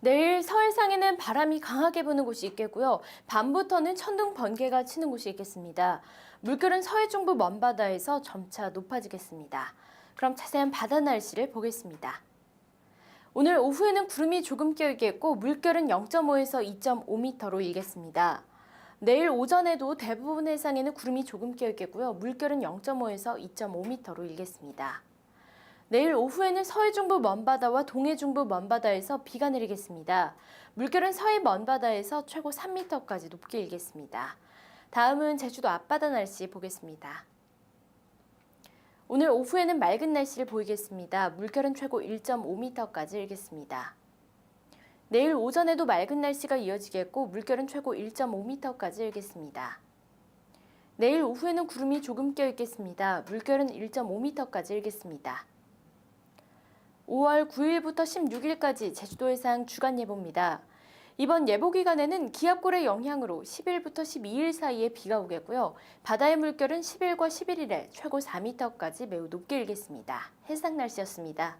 내일 서해상에는 바람이 강하게 부는 곳이 있겠고요. 밤부터는 천둥 번개가 치는 곳이 있겠습니다. 물결은 서해 중부 먼바다에서 점차 높아지겠습니다. 그럼 자세한 바다 날씨를 보겠습니다. 오늘 오후에는 구름이 조금 껴있겠고 물결은 0.5에서 2.5m로 일겠습니다. 내일 오전에도 대부분 해상에는 구름이 조금 껴있겠고요. 물결은 0.5에서 2.5m로 일겠습니다. 내일 오후에는 서해 중부 먼바다와 동해 중부 먼바다에서 비가 내리겠습니다. 물결은 서해 먼바다에서 최고 3m까지 높게 일겠습니다. 다음은 제주도 앞바다 날씨 보겠습니다. 오늘 오후에는 맑은 날씨를 보이겠습니다. 물결은 최고 1.5m까지 일겠습니다. 내일 오전에도 맑은 날씨가 이어지겠고 물결은 최고 1.5m까지 일겠습니다. 내일 오후에는 구름이 조금 껴 있겠습니다. 물결은 1.5m까지 일겠습니다. 5월 9일부터 16일까지 제주도 해상 주간 예보입니다. 이번 예보 기간에는 기압골의 영향으로 10일부터 12일 사이에 비가 오겠고요. 바다의 물결은 10일과 11일에 최고 4m까지 매우 높게 일겠습니다. 해상 날씨였습니다.